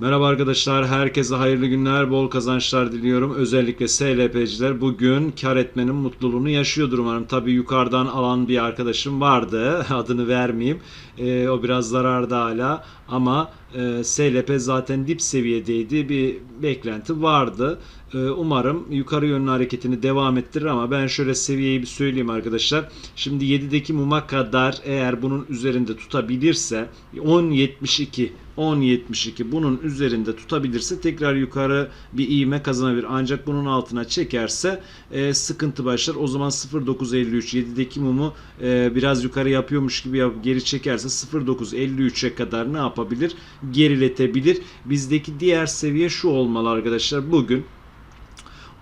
Merhaba arkadaşlar, herkese hayırlı günler, bol kazançlar diliyorum. Özellikle SLP'ciler bugün kar etmenin mutluluğunu yaşıyordur umarım. Tabii yukarıdan alan bir arkadaşım vardı, adını vermeyeyim. Ee, o biraz zararda hala ama e, SLP zaten dip seviyedeydi, bir beklenti vardı. Ee, umarım yukarı yönlü hareketini devam ettirir ama ben şöyle seviyeyi bir söyleyeyim arkadaşlar. Şimdi 7'deki muma kadar eğer bunun üzerinde tutabilirse 10.72 10.72 bunun üzerinde tutabilirse tekrar yukarı bir iğme kazanabilir. Ancak bunun altına çekerse e, sıkıntı başlar. O zaman 0.953 7'deki mumu e, biraz yukarı yapıyormuş gibi yap, geri çekerse 0.953'e kadar ne yapabilir? Geriletebilir. Bizdeki diğer seviye şu olmalı arkadaşlar. Bugün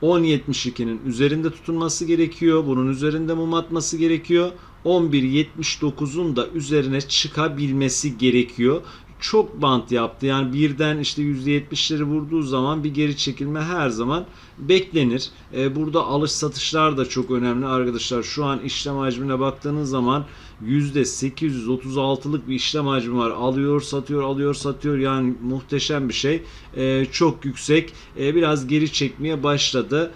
10.72'nin üzerinde tutunması gerekiyor. Bunun üzerinde mum atması gerekiyor. 11.79'un da üzerine çıkabilmesi gerekiyor. Çok bant yaptı. Yani birden işte %70'leri vurduğu zaman bir geri çekilme her zaman beklenir. Ee, burada alış satışlar da çok önemli arkadaşlar. Şu an işlem hacmine baktığınız zaman %836'lık bir işlem hacmi var. Alıyor, satıyor, alıyor, satıyor. Yani muhteşem bir şey. Ee, çok yüksek. Ee, biraz geri çekmeye başladı.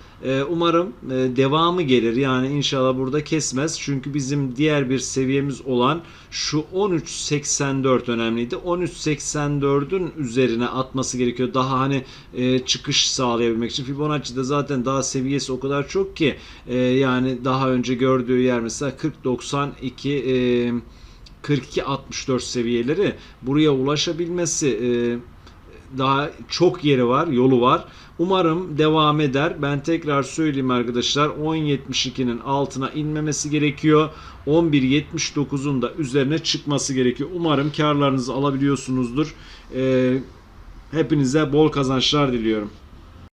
Umarım e, devamı gelir. Yani inşallah burada kesmez. Çünkü bizim diğer bir seviyemiz olan şu 13.84 önemliydi. 13.84'ün üzerine atması gerekiyor. Daha hani e, çıkış sağlayabilmek için. Fibonacci'de zaten daha seviyesi o kadar çok ki e, yani daha önce gördüğü yer mesela 40.92 e, 42.64 seviyeleri buraya ulaşabilmesi e, daha çok yeri var, yolu var. Umarım devam eder. Ben tekrar söyleyeyim arkadaşlar. 10.72'nin altına inmemesi gerekiyor. 11.79'un da üzerine çıkması gerekiyor. Umarım karlarınızı alabiliyorsunuzdur. Ee, hepinize bol kazançlar diliyorum.